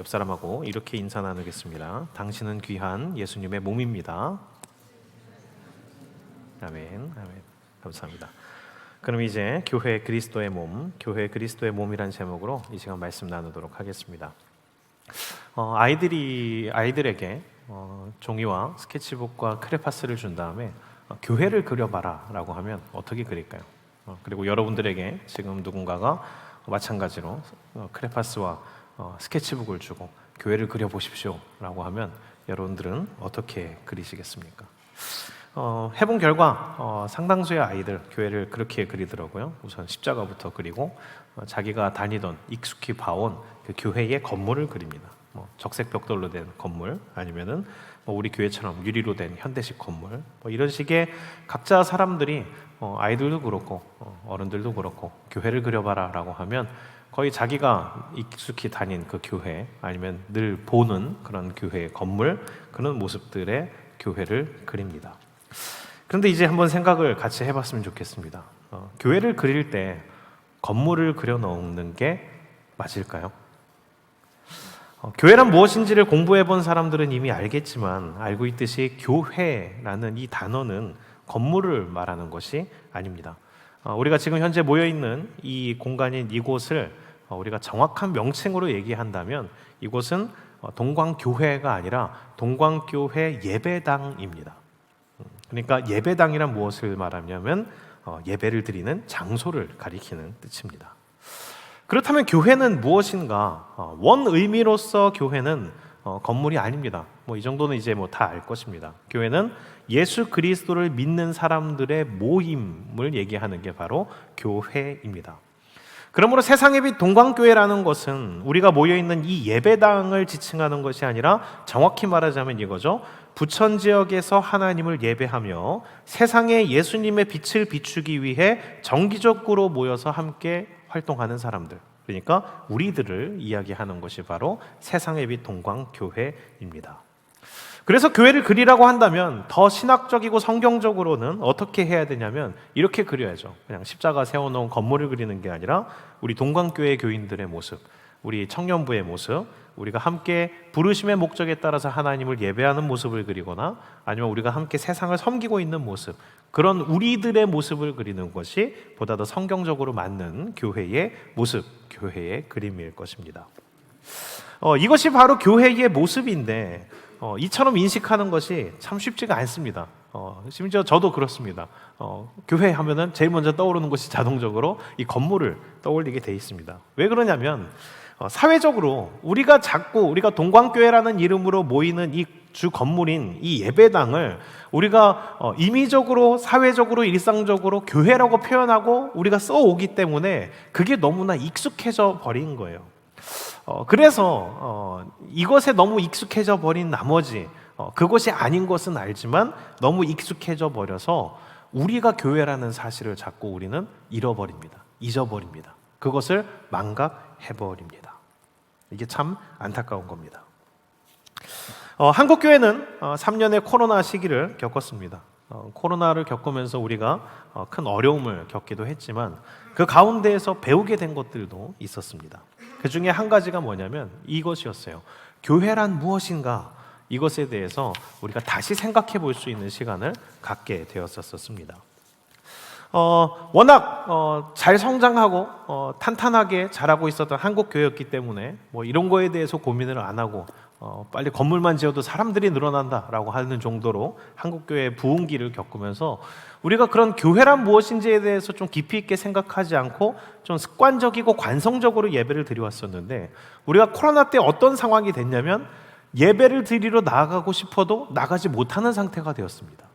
옆 사람하고 이렇게 인사 나누겠습니다. 당신은 귀한 예수님의 몸입니다. 아멘. 아멘. 감사합니다. 그럼 이제 교회 그리스도의 몸, 교회 그리스도의 몸이란 제목으로 이 시간 말씀 나누도록 하겠습니다. 어, 아이들이 아이들에게 어, 종이와 스케치북과 크레파스를 준 다음에 어, 교회를 그려봐라라고 하면 어떻게 그릴까요? 어, 그리고 여러분들에게 지금 누군가가 마찬가지로 어, 크레파스와 어, 스케치북을 주고 교회를 그려 보십시오라고 하면 여러분들은 어떻게 그리시겠습니까? 어, 해본 결과 어, 상당수의 아이들 교회를 그렇게 그리더라고요. 우선 십자가부터 그리고 어, 자기가 다니던 익숙히 봐온 그 교회의 건물을 그립니다. 뭐 적색 벽돌로 된 건물 아니면은 뭐 우리 교회처럼 유리로 된 현대식 건물 뭐 이런 식의 각자 사람들이 어, 아이들도 그렇고 어, 어른들도 그렇고 교회를 그려봐라라고 하면 거의 자기가 익숙히 다닌 그 교회 아니면 늘 보는 그런 교회의 건물 그런 모습들의 교회를 그립니다. 그런데 이제 한번 생각을 같이 해봤으면 좋겠습니다. 어, 교회를 그릴 때 건물을 그려 넣는 게 맞을까요? 어, 교회란 무엇인지를 공부해 본 사람들은 이미 알겠지만 알고 있듯이 교회라는 이 단어는 건물을 말하는 것이 아닙니다. 어, 우리가 지금 현재 모여 있는 이 공간인 이곳을 어, 우리가 정확한 명칭으로 얘기한다면 이곳은 어, 동광교회가 아니라 동광교회 예배당입니다. 음, 그러니까 예배당이란 무엇을 말하냐면 어, 예배를 드리는 장소를 가리키는 뜻입니다. 그렇다면 교회는 무엇인가? 어, 원 의미로서 교회는 어, 건물이 아닙니다. 뭐 이 정도는 이제 뭐 다 알 것입니다. 교회는 예수 그리스도를 믿는 사람들의 모임을 얘기하는 게 바로 교회입니다. 그러므로 세상의 빛 동광교회라는 것은 우리가 모여 있는 이 예배당을 지칭하는 것이 아니라 정확히 말하자면 이거죠. 부천 지역에서 하나님을 예배하며 세상에 예수님의 빛을 비추기 위해 정기적으로 모여서 함께 활동하는 사람들. 그러니까 우리들을 이야기하는 것이 바로 세상의 빛 동광교회입니다. 그래서 교회를 그리라고 한다면 더 신학적이고 성경적으로는 어떻게 해야 되냐면 이렇게 그려야죠. 그냥 십자가 세워놓은 건물을 그리는 게 아니라 우리 동광교회 교인들의 모습, 우리 청년부의 모습, 우리가 함께 부르심의 목적에 따라서 하나님을 예배하는 모습을 그리거나 아니면 우리가 함께 세상을 섬기고 있는 모습, 그런 우리들의 모습을 그리는 것이 보다 더 성경적으로 맞는 교회의 모습, 교회의 그림일 것입니다. 어, 이것이 바로 교회의 모습인데 어, 이처럼 인식하는 것이 참 쉽지가 않습니다. 어, 심지어 저도 그렇습니다. 어, 교회 하면은 제일 먼저 떠오르는 것이 자동적으로 이 건물을 떠올리게 돼 있습니다. 왜 그러냐면 어, 사회적으로 우리가 자꾸 우리가 동광교회라는 이름으로 모이는 이 주 건물인 이 예배당을 우리가 어, 임의적으로 사회적으로 일상적으로 교회라고 표현하고 우리가 써오기 때문에 그게 너무나 익숙해져 버린 거예요. 어, 그래서 어, 이것에 너무 익숙해져 버린 나머지 어, 그것이 아닌 것은 알지만 너무 익숙해져 버려서 우리가 교회라는 사실을 자꾸 우리는 잃어버립니다. 잊어버립니다. 그것을 망각해 버립니다. 이게 참 안타까운 겁니다. 어, 한국 교회는 어, 3년의 코로나 시기를 겪었습니다. 어, 코로나를 겪으면서 우리가 어, 큰 어려움을 겪기도 했지만 그 가운데에서 배우게 된 것들도 있었습니다. 그 중에 한 가지가 뭐냐면 이것이었어요. 교회란 무엇인가? 이것에 대해서 우리가 다시 생각해 볼 수 있는 시간을 갖게 되었었습니다. 어, 워낙 어, 잘 성장하고 어, 탄탄하게 자라고 있었던 한국 교회였기 때문에 뭐 이런 거에 대해서 고민을 안 하고 어, 빨리 건물만 지어도 사람들이 늘어난다라고 하는 정도로 한국 교회의 부흥기를 겪으면서 우리가 그런 교회란 무엇인지에 대해서 좀 깊이 있게 생각하지 않고 좀 습관적이고 관성적으로 예배를 드려왔었는데 우리가 코로나 때 어떤 상황이 됐냐면 예배를 드리러 나가고 싶어도 나가지 못하는 상태가 되었습니다.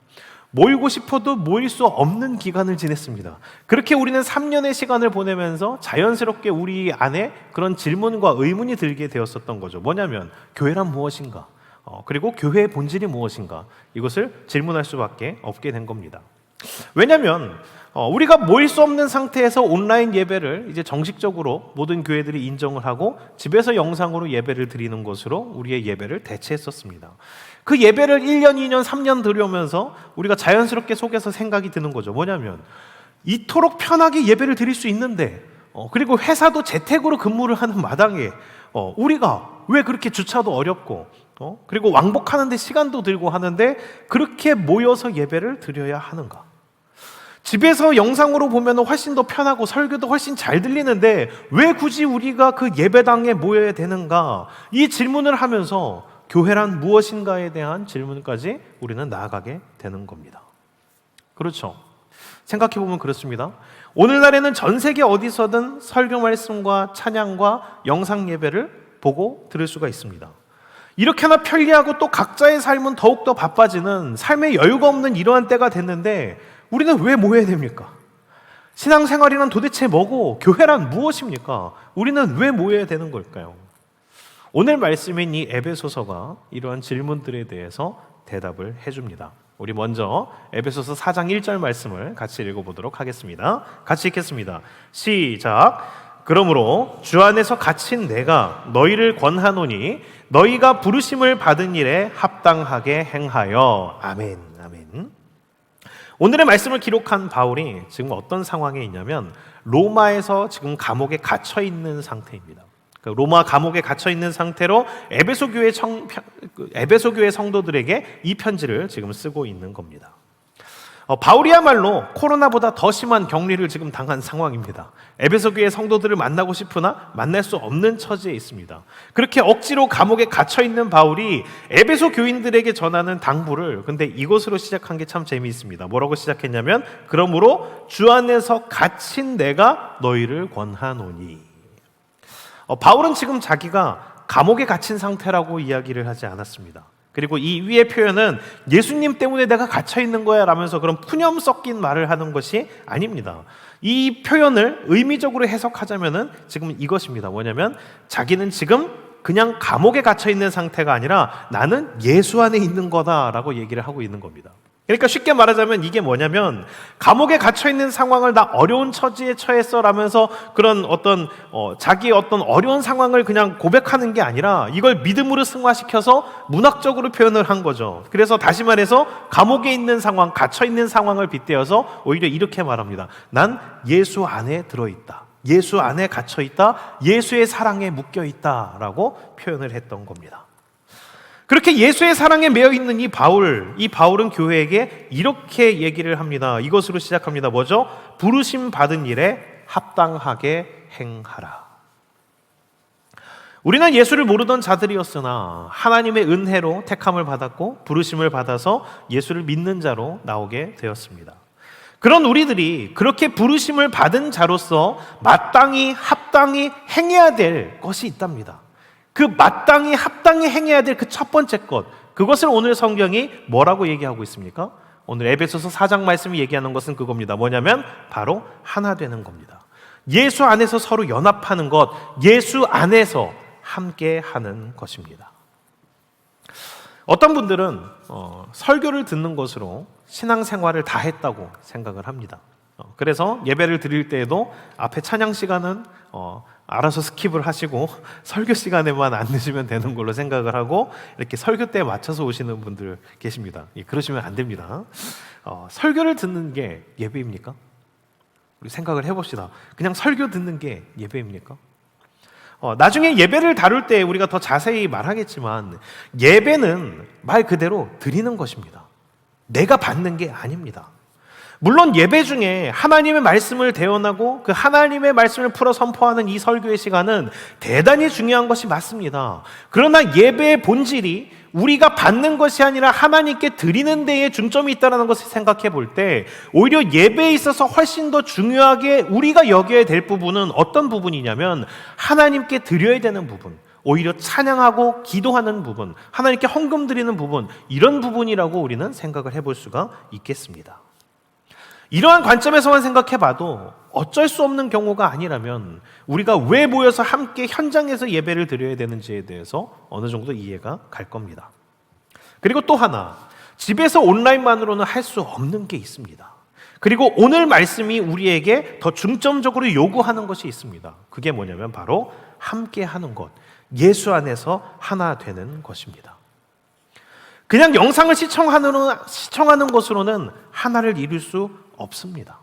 모이고 싶어도 모일 수 없는 기간을 지냈습니다. 그렇게 우리는 3년의 시간을 보내면서 자연스럽게 우리 안에 그런 질문과 의문이 들게 되었었던 거죠. 뭐냐면 교회란 무엇인가? 어, 그리고 교회의 본질이 무엇인가? 이것을 질문할 수밖에 없게 된 겁니다. 왜냐하면 어, 우리가 모일 수 없는 상태에서 온라인 예배를 이제 정식적으로 모든 교회들이 인정을 하고 집에서 영상으로 예배를 드리는 것으로 우리의 예배를 대체했었습니다. 그 예배를 1년, 2년, 3년 들여오면서 우리가 자연스럽게 속에서 생각이 드는 거죠. 뭐냐면 이토록 편하게 예배를 드릴 수 있는데 어, 그리고 회사도 재택으로 근무를 하는 마당에 어, 우리가 왜 그렇게 주차도 어렵고 어? 그리고 왕복하는데 시간도 들고 하는데 그렇게 모여서 예배를 드려야 하는가? 집에서 영상으로 보면 훨씬 더 편하고 설교도 훨씬 잘 들리는데 왜 굳이 우리가 그 예배당에 모여야 되는가? 이 질문을 하면서 교회란 무엇인가에 대한 질문까지 우리는 나아가게 되는 겁니다. 그렇죠. 생각해 보면 그렇습니다. 오늘날에는 전 세계 어디서든 설교 말씀과 찬양과 영상 예배를 보고 들을 수가 있습니다. 이렇게나 편리하고 또 각자의 삶은 더욱더 바빠지는 삶의 여유가 없는 이러한 때가 됐는데 우리는 왜 모여야 됩니까? 신앙생활이란 도대체 뭐고 교회란 무엇입니까? 우리는 왜 모여야 되는 걸까요? 오늘 말씀인 이 에베소서가 이러한 질문들에 대해서 대답을 해줍니다. 우리 먼저 에베소서 4장 1절 말씀을 같이 읽어보도록 하겠습니다. 같이 읽겠습니다. 시작. 그러므로 주 안에서 갇힌 내가 너희를 권하노니 너희가 부르심을 받은 일에 합당하게 행하여 아멘. 아멘. 오늘의 말씀을 기록한 바울이 지금 어떤 상황에 있냐면 로마에서 지금 감옥에 갇혀 있는 상태입니다. 그 로마 감옥에 갇혀 있는 상태로 에베소 교회 청, 그 에베소 교회 성도들에게 이 편지를 지금 쓰고 있는 겁니다. 어, 바울이야말로 코로나보다 더 심한 격리를 지금 당한 상황입니다. 에베소 교회 성도들을 만나고 싶으나 만날 수 없는 처지에 있습니다. 그렇게 억지로 감옥에 갇혀 있는 바울이 에베소 교인들에게 전하는 당부를 근데 이것으로 시작한 게 참 재미있습니다. 뭐라고 시작했냐면 그러므로 주 안에서 갇힌 내가 너희를 권하노니. 어, 바울은 지금 자기가 감옥에 갇힌 상태라고 이야기를 하지 않았습니다. 그리고 이 위의 표현은 예수님 때문에 내가 갇혀 있는 거야 라면서 그런 푸념 섞인 말을 하는 것이 아닙니다. 이 표현을 의미적으로 해석하자면은 지금 이것입니다. 뭐냐면 자기는 지금 그냥 감옥에 갇혀 있는 상태가 아니라 나는 예수 안에 있는 거다라고 얘기를 하고 있는 겁니다. 그러니까 쉽게 말하자면 이게 뭐냐면 감옥에 갇혀 있는 상황을 나 어려운 처지에 처했어라면서 그런 어떤 어, 자기의 어떤 어려운 상황을 그냥 고백하는 게 아니라 이걸 믿음으로 승화시켜서 문학적으로 표현을 한 거죠. 그래서 다시 말해서 감옥에 있는 상황, 갇혀 있는 상황을 빗대어서 오히려 이렇게 말합니다. 난 예수 안에 들어 있다. 예수 안에 갇혀 있다. 예수의 사랑에 묶여 있다라고 표현을 했던 겁니다. 그렇게 예수의 사랑에 매여 있는 이 바울, 이 바울은 교회에게 이렇게 얘기를 합니다. 이것으로 시작합니다. 뭐죠? 부르심 받은 일에 합당하게 행하라. 우리는 예수를 모르던 자들이었으나 하나님의 은혜로 택함을 받았고 부르심을 받아서 예수를 믿는 자로 나오게 되었습니다. 그런 우리들이 그렇게 부르심을 받은 자로서 마땅히 합당히 행해야 될 것이 있답니다. 그 마땅히 합당히 행해야 될 그 첫 번째 것 그것을 오늘 성경이 뭐라고 얘기하고 있습니까? 오늘 에베소서 4장 말씀이 얘기하는 것은 그겁니다. 뭐냐면 바로 하나 되는 겁니다. 예수 안에서 서로 연합하는 것, 예수 안에서 함께 하는 것입니다. 어떤 분들은 어, 설교를 듣는 것으로 신앙생활을 다 했다고 생각을 합니다. 어, 그래서 예배를 드릴 때에도 앞에 찬양 시간은 어, 알아서 스킵을 하시고 설교 시간에만 안 늦으면 되는 걸로 생각을 하고 이렇게 설교 때에 맞춰서 오시는 분들 계십니다. 예, 그러시면 안 됩니다. 어, 설교를 듣는 게 예배입니까? 우리 생각을 해봅시다. 그냥 설교 듣는 게 예배입니까? 어, 나중에 예배를 다룰 때 우리가 더 자세히 말하겠지만 예배는 말 그대로 드리는 것입니다. 내가 받는 게 아닙니다. 물론 예배 중에 하나님의 말씀을 대언하고 그 하나님의 말씀을 풀어 선포하는 이 설교의 시간은 대단히 중요한 것이 맞습니다. 그러나 예배의 본질이 우리가 받는 것이 아니라 하나님께 드리는 데에 중점이 있다는 것을 생각해 볼 때 오히려 예배에 있어서 훨씬 더 중요하게 우리가 여겨야 될 부분은 어떤 부분이냐면 하나님께 드려야 되는 부분. 오히려 찬양하고 기도하는 부분, 하나님께 헌금 드리는 부분, 이런 부분이라고 우리는 생각을 해볼 수가 있겠습니다. 이러한 관점에서만 생각해 봐도 어쩔 수 없는 경우가 아니라면 우리가 왜 모여서 함께 현장에서 예배를 드려야 되는지에 대해서 어느 정도 이해가 갈 겁니다. 그리고 또 하나, 집에서 온라인만으로는 할 수 없는 게 있습니다. 그리고 오늘 말씀이 우리에게 더 중점적으로 요구하는 것이 있습니다. 그게 뭐냐면 바로 함께 하는 것, 예수 안에서 하나 되는 것입니다. 그냥 영상을 시청하는, 시청하는 것으로는 하나를 이룰 수 없습니다.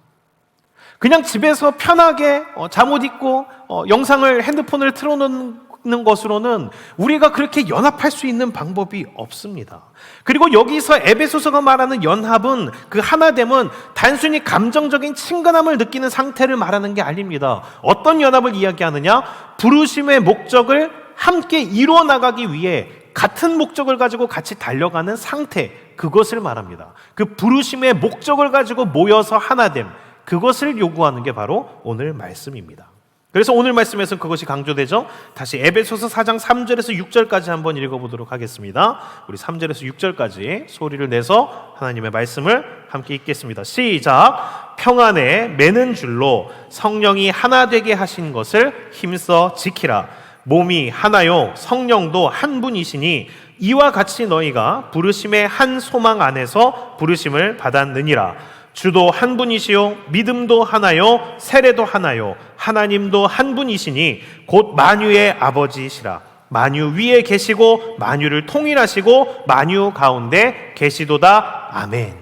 그냥 집에서 편하게 어, 잠옷 입고 어, 영상을 핸드폰을 틀어놓는 것으로는 우리가 그렇게 연합할 수 있는 방법이 없습니다. 그리고 여기서 에베소서가 말하는 연합은 그 하나됨은 단순히 감정적인 친근함을 느끼는 상태를 말하는 게 아닙니다. 어떤 연합을 이야기하느냐? 부르심의 목적을 함께 이루어 나가기 위해 같은 목적을 가지고 같이 달려가는 상태, 그것을 말합니다. 그 부르심의 목적을 가지고 모여서 하나됨, 그것을 요구하는 게 바로 오늘 말씀입니다. 그래서 오늘 말씀에서 그것이 강조되죠. 다시 에베소서 4장 3절에서 6절까지 한번 읽어보도록 하겠습니다. 우리 3절에서 6절까지 소리를 내서 하나님의 말씀을 함께 읽겠습니다. 시작. 평안에 매는 줄로 성령이 하나 되게 하신 것을 힘써 지키라. 몸이 하나요? 성령도 한 분이시니 이와 같이 너희가 부르심의 한 소망 안에서 부르심을 받았느니라. 주도 한 분이시요 믿음도 하나요 세례도 하나요 하나님도 한 분이시니 곧 만유의 아버지시라. 만유 위에 계시고 만유를 통일하시고 만유 가운데 계시도다. 아멘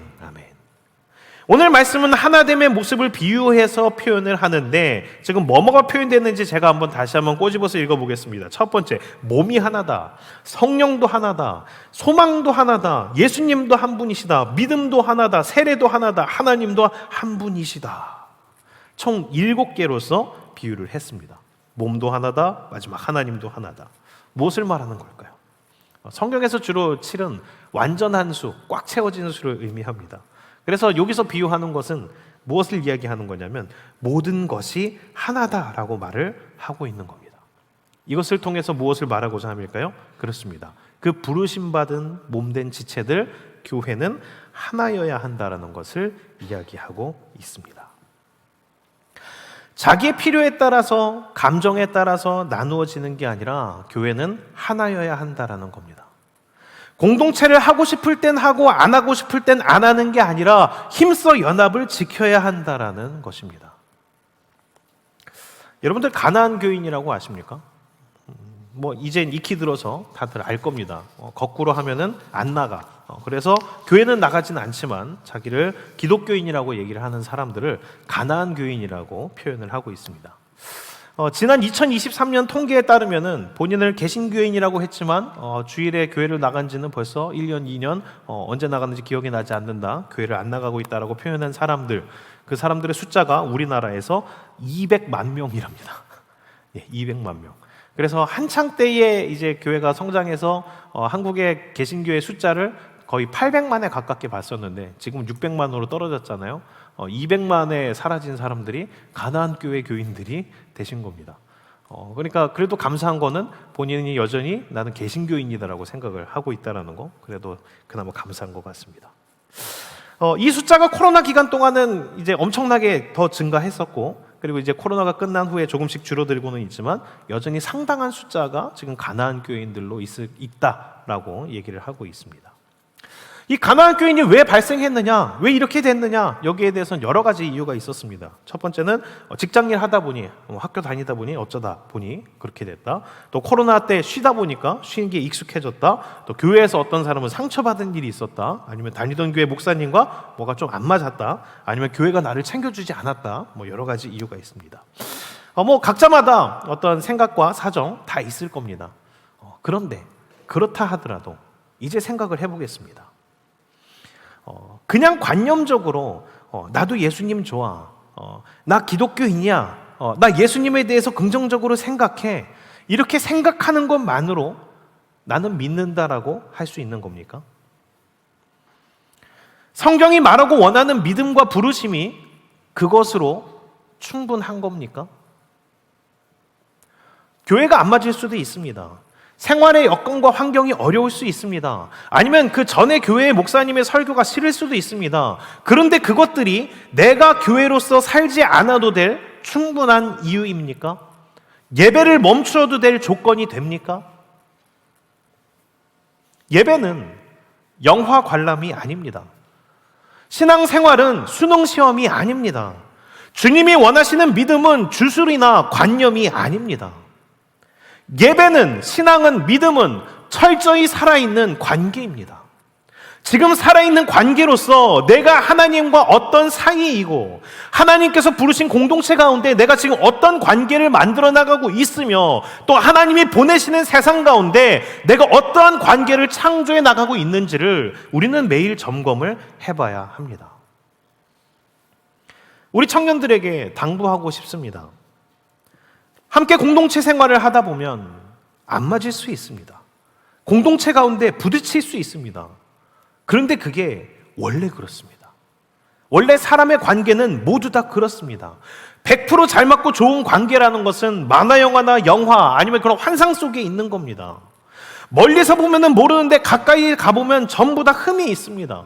오늘 말씀은 하나됨의 모습을 비유해서 표현을 하는데 지금 뭐뭐가 표현됐는지 제가 한번 다시 한번 꼬집어서 읽어보겠습니다. 첫 번째, 몸이 하나다. 성령도 하나다. 소망도 하나다. 예수님도 한 분이시다. 믿음도 하나다. 세례도 하나다. 하나님도 한 분이시다. 총 일곱 개로서 비유를 했습니다. 몸도 하나다. 마지막 하나님도 하나다. 무엇을 말하는 걸까요? 성경에서 주로 칠은 완전한 수, 꽉 채워지는 수를 의미합니다. 그래서 여기서 비유하는 것은 무엇을 이야기하는 거냐면 모든 것이 하나다라고 말을 하고 있는 겁니다. 이것을 통해서 무엇을 말하고자 함일까요? 그렇습니다. 그 부르심 받은 몸된 지체들 교회는 하나여야 한다라는 것을 이야기하고 있습니다. 자기의 필요에 따라서 감정에 따라서 나누어지는 게 아니라 교회는 하나여야 한다라는 겁니다. 공동체를 하고 싶을 땐 하고 안 하고 싶을 땐 안 하는 게 아니라 힘써 연합을 지켜야 한다라는 것입니다. 여러분들 가나안 교인이라고 아십니까? 음, 뭐 이젠 익히 들어서 다들 알 겁니다. 어, 거꾸로 하면은 안 나가. 어, 그래서 교회는 나가지는 않지만 자기를 기독교인이라고 얘기를 하는 사람들을 가나안 교인이라고 표현을 하고 있습니다. 어, 지난 2023년 통계에 따르면은 본인을 개신교인이라고 했지만 어, 주일에 교회를 나간 지는 벌써 1년, 2년 어, 언제 나갔는지 기억이 나지 않는다. 교회를 안 나가고 있다라고 표현한 사람들 그 사람들의 숫자가 우리나라에서 200만 명이랍니다. 예, 200만 명. 그래서 한창 때에 이제 교회가 성장해서 어, 한국의 개신교의 숫자를 거의 800만에 가깝게 봤었는데 지금 600만으로 떨어졌잖아요. 어, 200만에 사라진 사람들이 가나안 교회 교인들이 되신 겁니다. 어, 그러니까 그래도 감사한 거는 본인이 여전히 나는 개신교인이다라고 생각을 하고 있다라는 거 그래도 그나마 감사한 것 같습니다. 어, 이 숫자가 코로나 기간 동안은 이제 엄청나게 더 증가했었고 그리고 이제 코로나가 끝난 후에 조금씩 줄어들고는 있지만 여전히 상당한 숫자가 지금 가나안 교인들로 있, 있다라고 얘기를 하고 있습니다. 이 가나안 교인이 왜 발생했느냐, 왜 이렇게 됐느냐 여기에 대해서는 여러 가지 이유가 있었습니다. 첫 번째는 어, 직장일 하다 보니 어, 학교 다니다 보니 어쩌다 보니 그렇게 됐다. 또 코로나 때 쉬다 보니까 쉬는 게 익숙해졌다. 또 교회에서 어떤 사람은 상처받은 일이 있었다. 아니면 다니던 교회 목사님과 뭐가 좀 안 맞았다. 아니면 교회가 나를 챙겨주지 않았다. 뭐 여러 가지 이유가 있습니다. 어, 뭐 각자마다 어떤 생각과 사정 다 있을 겁니다. 어, 그런데 그렇다 하더라도 이제 생각을 해보겠습니다. 어, 그냥 관념적으로 어, 나도 예수님 좋아. 어, 나 기독교인이야. 어, 나 예수님에 대해서 긍정적으로 생각해. 이렇게 생각하는 것만으로 나는 믿는다라고 할 수 있는 겁니까? 성경이 말하고 원하는 믿음과 부르심이 그것으로 충분한 겁니까? 교회가 안 맞을 수도 있습니다. 생활의 여건과 환경이 어려울 수 있습니다. 아니면 그 전에 교회의 목사님의 설교가 싫을 수도 있습니다. 그런데 그것들이 내가 교회로서 살지 않아도 될 충분한 이유입니까? 예배를 멈추어도 될 조건이 됩니까? 예배는 영화 관람이 아닙니다. 신앙 생활은 수능 시험이 아닙니다. 주님이 원하시는 믿음은 주술이나 관념이 아닙니다. 예배는, 신앙은, 믿음은 철저히 살아있는 관계입니다. 지금 살아있는 관계로서 내가 하나님과 어떤 사이이고 하나님께서 부르신 공동체 가운데 내가 지금 어떤 관계를 만들어 나가고 있으며 또 하나님이 보내시는 세상 가운데 내가 어떠한 관계를 창조해 나가고 있는지를 우리는 매일 점검을 해봐야 합니다. 우리 청년들에게 당부하고 싶습니다. 함께 공동체 생활을 하다 보면 안 맞을 수 있습니다. 공동체 가운데 부딪힐 수 있습니다. 그런데 그게 원래 그렇습니다. 원래 사람의 관계는 모두 다 그렇습니다. 100%잘 맞고 좋은 관계라는 것은 만화 영화나 영화 아니면 그런 환상 속에 있는 겁니다. 멀리서 보면은 모르는데 가까이 가보면 전부 다 흠이 있습니다.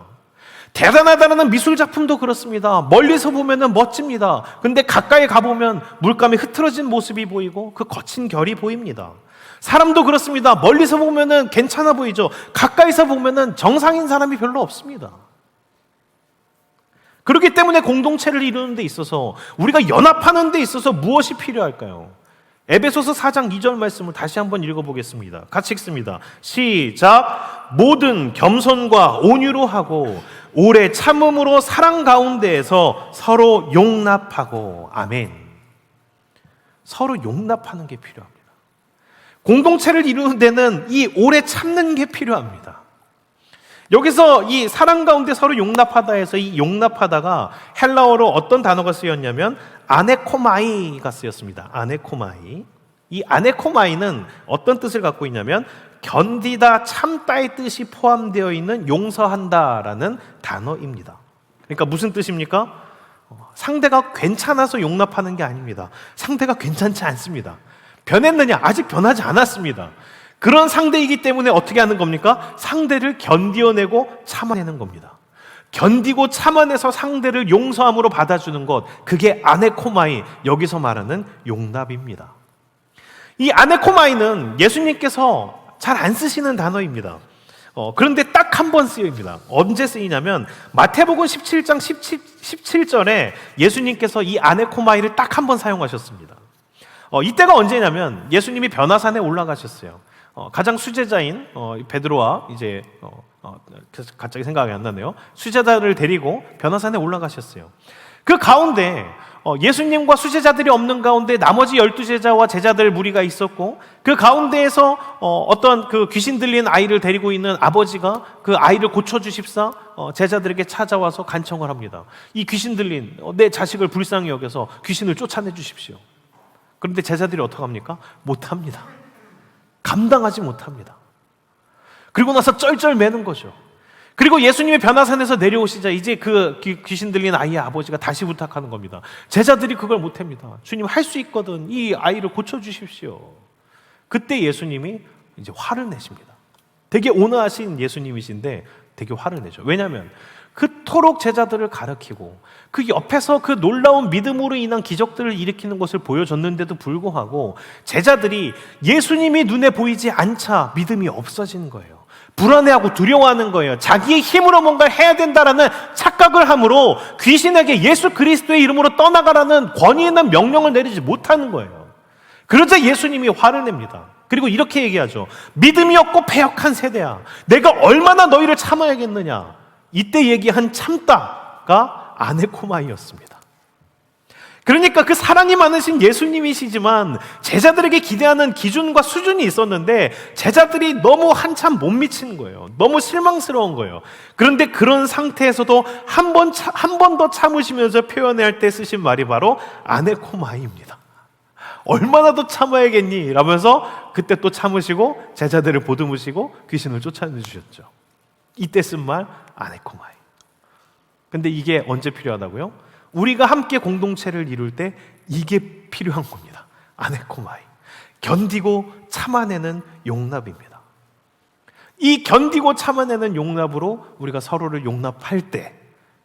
대단하다는 미술 작품도 그렇습니다. 멀리서 보면은 멋집니다. 근데 가까이 가보면 물감이 흐트러진 모습이 보이고 그 거친 결이 보입니다. 사람도 그렇습니다. 멀리서 보면은 괜찮아 보이죠. 가까이서 보면은 정상인 사람이 별로 없습니다. 그렇기 때문에 공동체를 이루는 데 있어서 우리가 연합하는 데 있어서 무엇이 필요할까요? 에베소서 4장 2절 말씀을 다시 한번 읽어보겠습니다. 같이 읽습니다. 시작. 모든 겸손과 온유로 하고 오래 참음으로 사랑 가운데에서 서로 용납하고 아멘. 서로 용납하는 게 필요합니다. 공동체를 이루는 데는 이 오래 참는 게 필요합니다. 여기서 이 사랑 가운데 서로 용납하다 해서 이 용납하다가 헬라어로 어떤 단어가 쓰였냐면 아네코마이가 쓰였습니다. 아네코마이. 이 아네코마이는 어떤 뜻을 갖고 있냐면 견디다 참다의 뜻이 포함되어 있는 용서한다라는 단어입니다. 그러니까 무슨 뜻입니까? 어, 상대가 괜찮아서 용납하는 게 아닙니다. 상대가 괜찮지 않습니다. 변했느냐? 아직 변하지 않았습니다. 그런 상대이기 때문에 어떻게 하는 겁니까? 상대를 견디어내고 참아내는 겁니다. 견디고 참아내서 상대를 용서함으로 받아주는 것, 그게 아네코마이, 여기서 말하는 용납입니다. 이 아네코마이는 예수님께서 잘 안 쓰시는 단어입니다. 어, 그런데 딱 한 번 쓰입니다. 언제 쓰이냐면 마태복음 17장 17, 17 절에 예수님께서 이 아네코마이를 딱 한 번 사용하셨습니다. 어, 이때가 언제냐면 예수님이 변화산에 올라가셨어요. 어, 가장 수제자인 어, 베드로와 이제 어, 어, 갑자기 생각이 안 나네요. 수제자를 데리고 변화산에 올라가셨어요. 그 가운데 어, 예수님과 수제자들이 없는 가운데 나머지 열두 제자와 제자들 무리가 있었고 그 가운데에서 어, 어떤 그 귀신 들린 아이를 데리고 있는 아버지가 그 아이를 고쳐 주십사 어, 제자들에게 찾아와서 간청을 합니다. 이 귀신 들린 어, 내 자식을 불쌍히 여겨서 귀신을 쫓아내 주십시오. 그런데 제자들이 어떻게 합니까? 못 합니다. 감당하지 못합니다. 그리고 나서 쩔쩔 매는 거죠. 그리고 예수님의 변화산에서 내려오시자 이제 그 귀신 들린 아이의 아버지가 다시 부탁하는 겁니다. 제자들이 그걸 못 합니다. 주님 할 수 있거든. 이 아이를 고쳐 주십시오. 그때 예수님이 이제 화를 내십니다. 되게 온화하신 예수님이신데 되게 화를 내죠. 왜냐하면 그토록 제자들을 가르치고 그 옆에서 그 놀라운 믿음으로 인한 기적들을 일으키는 것을 보여줬는데도 불구하고 제자들이 예수님이 눈에 보이지 않자 믿음이 없어지는 거예요. 불안해하고 두려워하는 거예요. 자기의 힘으로 뭔가 해야 된다라는 착각을 함으로 귀신에게 예수 그리스도의 이름으로 떠나가라는 권위 있는 명령을 내리지 못하는 거예요. 그러자 예수님이 화를 냅니다. 그리고 이렇게 얘기하죠. 믿음이 없고 패역한 세대야. 내가 얼마나 너희를 참아야겠느냐. 이때 얘기한 참다가 아네코마이였습니다. 그러니까 그 사랑이 많으신 예수님이시지만 제자들에게 기대하는 기준과 수준이 있었는데 제자들이 너무 한참 못 미치는 거예요. 너무 실망스러운 거예요. 그런데 그런 상태에서도 한 번, 한 번 더 참으시면서 표현해야 할때 쓰신 말이 바로 아네코마이입니다. 얼마나 더 참아야겠니? 라면서 그때 또 참으시고 제자들을 보듬으시고 귀신을 쫓아내주셨죠. 이때 쓴 말 아네코마이. 근데 이게 언제 필요하다고요? 우리가 함께 공동체를 이룰 때 이게 필요한 겁니다. 아네코마이. 견디고 참아내는 용납입니다. 이 견디고 참아내는 용납으로 우리가 서로를 용납할 때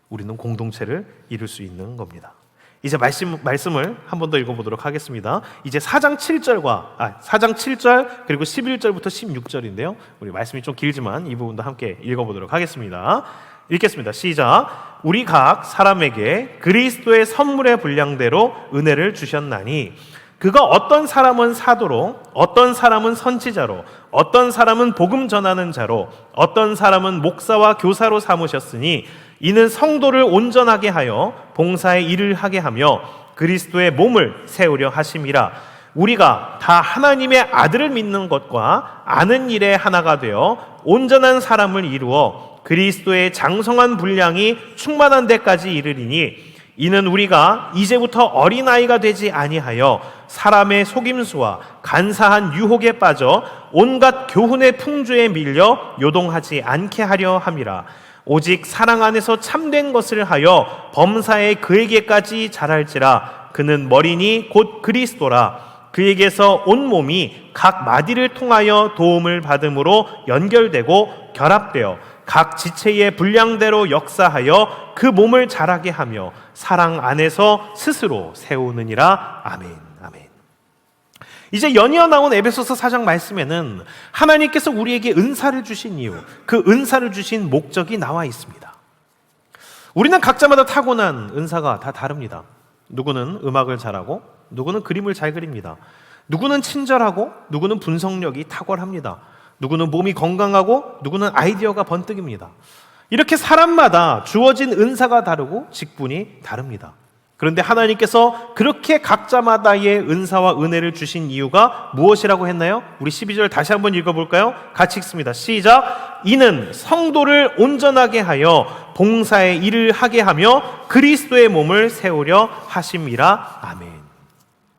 우리는 공동체를 이룰 수 있는 겁니다. 이제 말씀, 말씀을 한 번 더 읽어보도록 하겠습니다. 이제 4장 7절과, 아, 4장 7절, 그리고 11절부터 16절인데요. 우리 말씀이 좀 길지만 이 부분도 함께 읽어보도록 하겠습니다. 읽겠습니다. 시작. 우리 각 사람에게 그리스도의 선물의 분량대로 은혜를 주셨나니 그가 어떤 사람은 사도로, 어떤 사람은 선지자로, 어떤 사람은 복음 전하는 자로, 어떤 사람은 목사와 교사로 삼으셨으니 이는 성도를 온전하게 하여 봉사의 일을 하게 하며 그리스도의 몸을 세우려 하심이라. 우리가 다 하나님의 아들을 믿는 것과 아는 일에 하나가 되어 온전한 사람을 이루어 그리스도의 장성한 분량이 충만한 데까지 이르리니 이는 우리가 이제부터 어린아이가 되지 아니하여 사람의 속임수와 간사한 유혹에 빠져 온갖 교훈의 풍조에 밀려 요동하지 않게 하려 함이라. 오직 사랑 안에서 참된 것을 하여 범사에 그에게까지 자랄지라 그는 머리니 곧 그리스도라 그에게서 온 몸이 각 마디를 통하여 도움을 받음으로 연결되고 결합되어 각 지체의 분량대로 역사하여 그 몸을 자라게 하며 사랑 안에서 스스로 세우느니라 아멘 아멘 이제 연이어 나온 에베소서 4장 말씀에는 하나님께서 우리에게 은사를 주신 이유, 그 은사를 주신 목적이 나와 있습니다. 우리는 각자마다 타고난 은사가 다 다릅니다. 누구는 음악을 잘하고, 누구는 그림을 잘 그립니다. 누구는 친절하고, 누구는 분석력이 탁월합니다. 누구는 몸이 건강하고, 누구는 아이디어가 번뜩입니다. 이렇게 사람마다 주어진 은사가 다르고 직분이 다릅니다. 그런데 하나님께서 그렇게 각자마다의 은사와 은혜를 주신 이유가 무엇이라고 했나요? 우리 12절 다시 한번 읽어볼까요? 같이 읽습니다. 시작. 이는 성도를 온전하게 하여 봉사의 일을 하게 하며 그리스도의 몸을 세우려 하심이라. 아멘.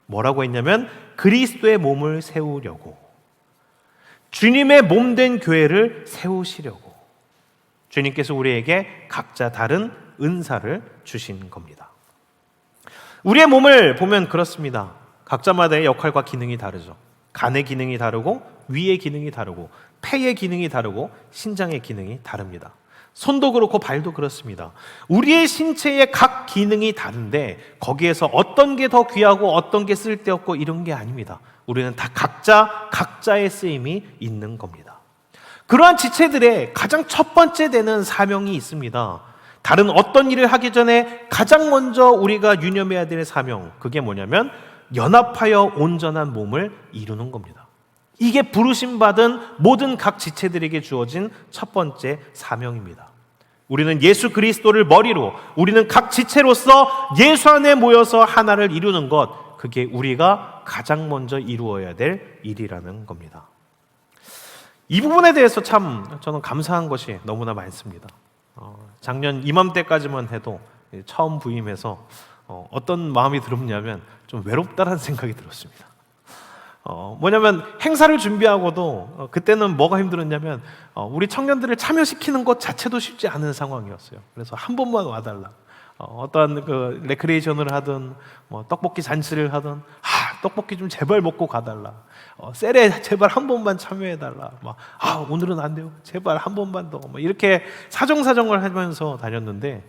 뭐라고 했냐면 그리스도의 몸을 세우려고. 주님의 몸된 교회를 세우시려고. 주님께서 우리에게 각자 다른 은사를 주신 겁니다. 우리의 몸을 보면 그렇습니다. 각자마다의 역할과 기능이 다르죠. 간의 기능이 다르고 위의 기능이 다르고 폐의 기능이 다르고 신장의 기능이 다릅니다. 손도 그렇고 발도 그렇습니다. 우리의 신체의 각 기능이 다른데 거기에서 어떤 게 더 귀하고 어떤 게 쓸데없고 이런 게 아닙니다. 우리는 다 각자 각자의 쓰임이 있는 겁니다. 그러한 지체들의 가장 첫 번째 되는 사명이 있습니다. 다른 어떤 일을 하기 전에 가장 먼저 우리가 유념해야 될 사명, 그게 뭐냐면 연합하여 온전한 몸을 이루는 겁니다. 이게 부르심 받은 모든 각 지체들에게 주어진 첫 번째 사명입니다. 우리는 예수 그리스도를 머리로, 우리는 각 지체로서 예수 안에 모여서 하나를 이루는 것, 그게 우리가 가장 먼저 이루어야 될 일이라는 겁니다. 이 부분에 대해서 참 저는 감사한 것이 너무나 많습니다. 어, 작년 이맘때까지만 해도 처음 부임해서 어, 어떤 마음이 들었냐면 좀 외롭다라는 생각이 들었습니다. 어, 뭐냐면 행사를 준비하고도 어, 그때는 뭐가 힘들었냐면 어, 우리 청년들을 참여시키는 것 자체도 쉽지 않은 상황이었어요. 그래서 한 번만 와달라. 어, 어떠한 그 레크레이션을 하든 뭐 떡볶이 잔치를 하든 아, 떡볶이 좀 제발 먹고 가달라. 어, 셀에 제발 한 번만 참여해달라. 막, 아, 오늘은 안 돼요. 제발 한 번만 더. 뭐 이렇게 사정사정을 하면서 다녔는데,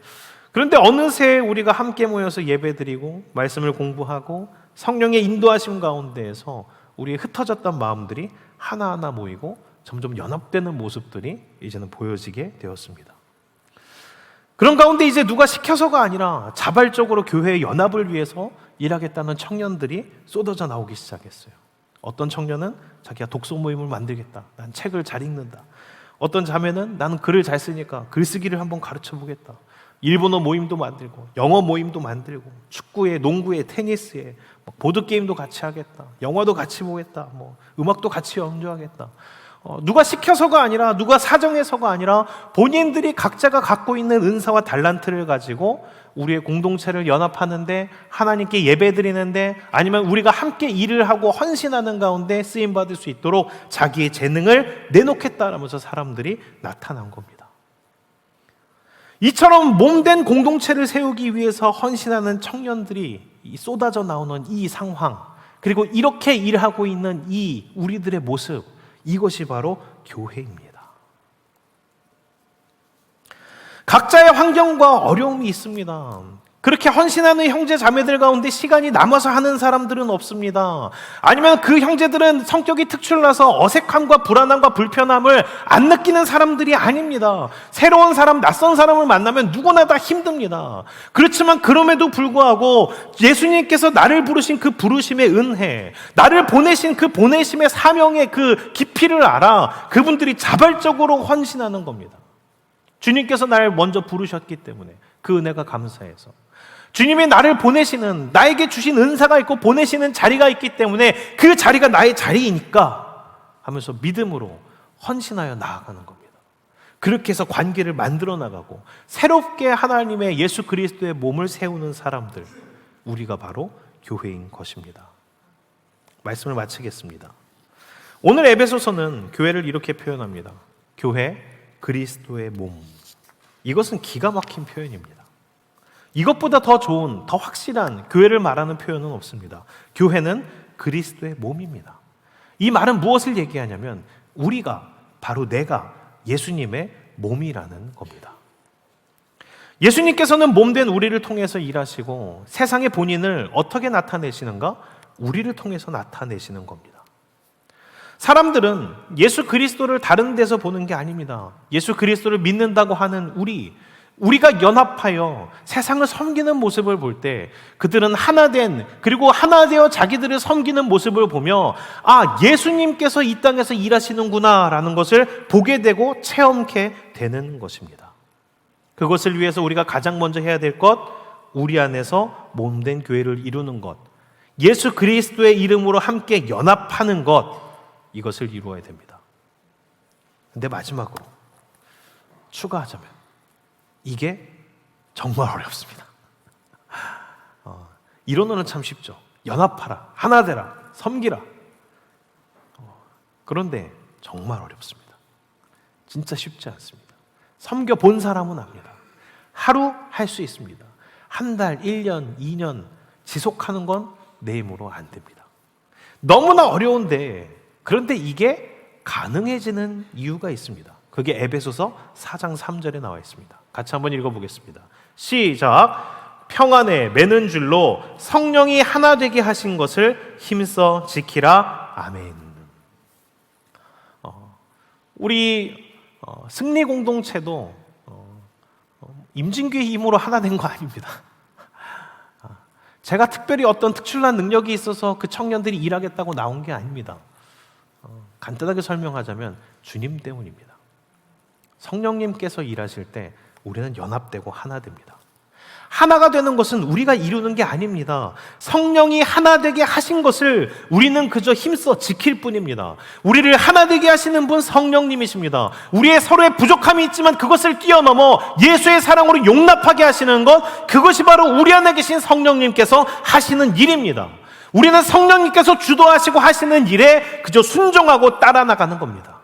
그런데 어느새 우리가 함께 모여서 예배 드리고, 말씀을 공부하고, 성령의 인도하심 가운데에서 우리의 흩어졌던 마음들이 하나하나 모이고, 점점 연합되는 모습들이 이제는 보여지게 되었습니다. 그런 가운데 이제 누가 시켜서가 아니라 자발적으로 교회의 연합을 위해서 일하겠다는 청년들이 쏟아져 나오기 시작했어요. 어떤 청년은 자기가 독서 모임을 만들겠다. 난 책을 잘 읽는다. 어떤 자매는 나는 글을 잘 쓰니까 글쓰기를 한번 가르쳐 보겠다. 일본어 모임도 만들고 영어 모임도 만들고 축구에 농구에 테니스에 보드 게임도 같이 하겠다. 영화도 같이 보겠다. 뭐 음악도 같이 연주하겠다. 어, 누가 시켜서가 아니라 누가 사정해서가 아니라 본인들이 각자가 갖고 있는 은사와 달란트를 가지고 우리의 공동체를 연합하는데 하나님께 예배드리는데 아니면 우리가 함께 일을 하고 헌신하는 가운데 쓰임 받을 수 있도록 자기의 재능을 내놓겠다라면서 사람들이 나타난 겁니다. 이처럼 몸된 공동체를 세우기 위해서 헌신하는 청년들이 쏟아져 나오는 이 상황 그리고 이렇게 일하고 있는 이 우리들의 모습 이것이 바로 교회입니다. 각자의 환경과 어려움이 있습니다. 그렇게 헌신하는 형제 자매들 가운데 시간이 남아서 하는 사람들은 없습니다. 아니면 그 형제들은 성격이 특출나서 어색함과 불안함과 불편함을 안 느끼는 사람들이 아닙니다. 새로운 사람, 낯선 사람을 만나면 누구나 다 힘듭니다. 그렇지만 그럼에도 불구하고 예수님께서 나를 부르신 그 부르심의 은혜, 나를 보내신 그 보내심의 사명의 그 깊이를 알아 그분들이 자발적으로 헌신하는 겁니다. 주님께서 나를 먼저 부르셨기 때문에 그 은혜가 감사해서 주님이 나를 보내시는 나에게 주신 은사가 있고 보내시는 자리가 있기 때문에 그 자리가 나의 자리이니까 하면서 믿음으로 헌신하여 나아가는 겁니다. 그렇게 해서 관계를 만들어 나가고 새롭게 하나님의 예수 그리스도의 몸을 세우는 사람들 우리가 바로 교회인 것입니다. 말씀을 마치겠습니다. 오늘 에베소서는 교회를 이렇게 표현합니다. 교회 그리스도의 몸. 이것은 기가 막힌 표현입니다. 이것보다 더 좋은, 더 확실한 교회를 말하는 표현은 없습니다. 교회는 그리스도의 몸입니다. 이 말은 무엇을 얘기하냐면 우리가 바로 내가 예수님의 몸이라는 겁니다. 예수님께서는 몸된 우리를 통해서 일하시고 세상의 본인을 어떻게 나타내시는가? 우리를 통해서 나타내시는 겁니다. 사람들은 예수 그리스도를 다른 데서 보는 게 아닙니다. 예수 그리스도를 믿는다고 하는 우리, 우리가 연합하여 세상을 섬기는 모습을 볼 때 그들은 하나된 그리고 하나 되어 자기들을 섬기는 모습을 보며 아, 예수님께서 이 땅에서 일하시는구나라는 것을 보게 되고 체험케 되는 것입니다. 그것을 위해서 우리가 가장 먼저 해야 될 것, 우리 안에서 몸된 교회를 이루는 것, 예수 그리스도의 이름으로 함께 연합하는 것, 이것을 이루어야 됩니다. 근데 마지막으로 추가하자면 이게 정말 어렵습니다. 어, 이론으로는 참 쉽죠. 연합하라, 하나 되라, 섬기라. 어, 그런데 정말 어렵습니다. 진짜 쉽지 않습니다. 섬겨 본 사람은 압니다. 하루 할 수 있습니다. 한 달, 1년, 2년 지속하는 건 내 힘으로 안 됩니다. 너무나 어려운데 그런데 이게 가능해지는 이유가 있습니다. 그게 에베소서 4장 3절에 나와 있습니다. 같이 한번 읽어보겠습니다. 시작. 평안에 매는 줄로 성령이 하나 되게 하신 것을 힘써 지키라. 아멘. 어, 우리 어, 승리 공동체도 어, 어, 임진규의 힘으로 하나 된 거 아닙니다. 아, 제가 특별히 어떤 특출난 능력이 있어서 그 청년들이 일하겠다고 나온 게 아닙니다. 어, 간단하게 설명하자면 주님 때문입니다. 성령님께서 일하실 때 우리는 연합되고 하나 됩니다. 하나가 되는 것은 우리가 이루는 게 아닙니다. 성령이 하나 되게 하신 것을 우리는 그저 힘써 지킬 뿐입니다. 우리를 하나 되게 하시는 분 성령님이십니다. 우리의 서로의 부족함이 있지만 그것을 뛰어넘어 예수의 사랑으로 용납하게 하시는 것, 그것이 바로 우리 안에 계신 성령님께서 하시는 일입니다. 우리는 성령님께서 주도하시고 하시는 일에 그저 순종하고 따라 나가는 겁니다.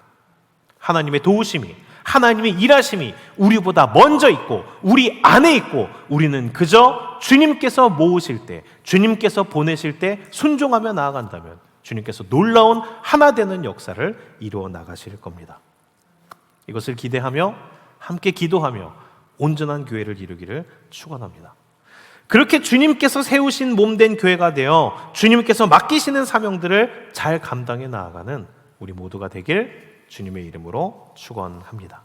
하나님의 도우심이 하나님의 일하심이 우리보다 먼저 있고 우리 안에 있고 우리는 그저 주님께서 모으실 때 주님께서 보내실 때 순종하며 나아간다면 주님께서 놀라운 하나 되는 역사를 이루어 나가실 겁니다. 이것을 기대하며 함께 기도하며 온전한 교회를 이루기를 축원합니다. 그렇게 주님께서 세우신 몸된 교회가 되어 주님께서 맡기시는 사명들을 잘 감당해 나아가는 우리 모두가 되길 주님의 이름으로 축원합니다.